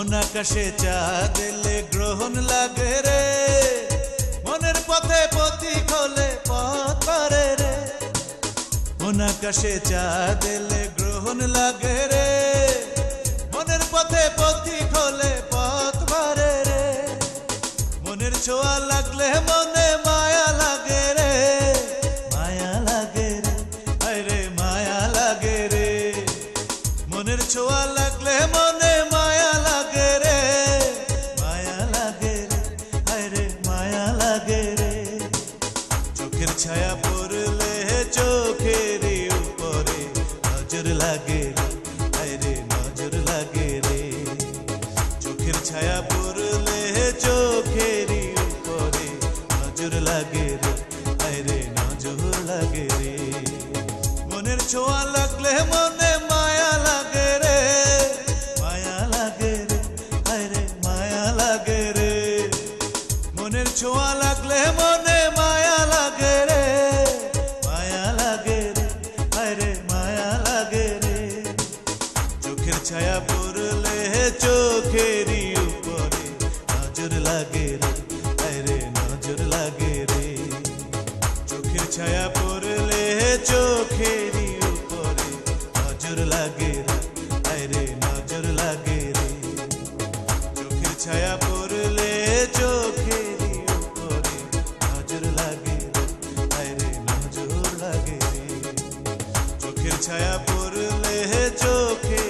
মন আকাশে চা দিলে গ্রহণ লাগে রে। মনের পথে পথিক খোলে পথ পারে রে। মন আকাশে চা দিলে গ্রহণ লাগে রে। মনের পথে পথিক খোলে পথ পারে রে। মনের ছোঁয়া লাগলে মনে মায়া লাগে রে। মায়া লাগে রে, হায় রে, মায়া লাগে রে। মনের ছোঁয়া লাগলে মনে ছায়া পড়লে চোখের উপরে নজর লাগে রে। নজর লাগে রে। চোখের ছায়া পড়লে চোখের উপরে নজর লাগে রে। রে, নজর লাগে রে। মনের ছোঁয়া লাগলে মনে মায়া লাগে রে। মায়া লাগে রে রে, মায়া লাগে রে। মনের ছোঁয়া লাগলে মনে ছায়া পড়লে চোখেরই উপরে, নজর লাগে রে হায় রে, নজর লাগে রে। চোখের ছায়া পড়লে চোখেরই উপরে, নজর লাগে রে হায় রে, নজর লাগে রে। চোখের ছায়া পড়লে চোখেরই উপরে, নজর লাগে রে হায় রে, নজর লাগে রে। চোখের ছায়া পড়লে চোখে